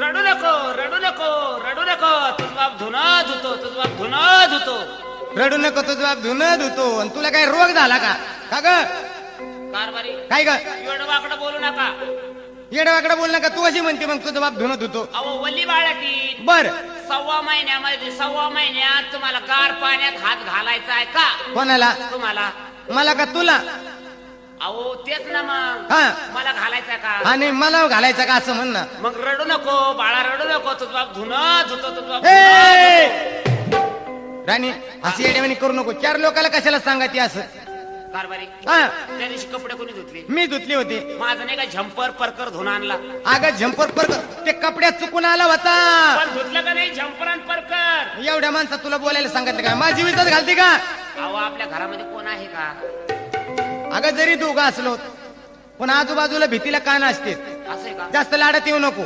रडू नको रडू नको रडू नको. तुझ बाप धुना धुतो तुझ बाप धुना धुतो. रडू नको तुझा बाप धुणं धुतो. आणि तुला काय रोग झाला का? का ग? कारभारी काय ग? एवढं वाकडं बोलू नका. येडवाकडे बोल नका. तू अशी म्हणते मग तुझा बाप धुणं धुतो. अहो वल्ली बाळाटी. बर. सव्वा महिन्यामध्ये सव्वा महिन्यात तुम्हाला गार पाण्यात हात घालायचा आहे का? कोणाला? तुम्हाला. मला का तुला? अहो तेच ना मग. हा. मला घालायचा का? आणि मला घालायचं का असं म्हण ना मग रडू नको बाळा रडू नको. तुझ बाप धुना धुतो तुझ बाप ए! धुणं राणी अशी येडेवाणी करू नको. चार लोकांना कशाला सांगा ती असं? धुतो. कारभारी हा. त्या दिवशी कपडे कोणी धुतले? मी धुतली होती. माझं नाही का झंपर परकर धुणं आणला? अगं झंपर पर ते कपड्यात चुकून आला होता. पण धुतलं का नाही झंपर आणि परकर? एवढ्या माणसात तुला बोलायला सांगितलं का? माझी विचार घालते का? अहो आपल्या घरामध्ये कोण आहे का? अगं जरी दोघं असलो पण आजूबाजूला भीतीला कान असते का? जास्त लाडत येऊ नको.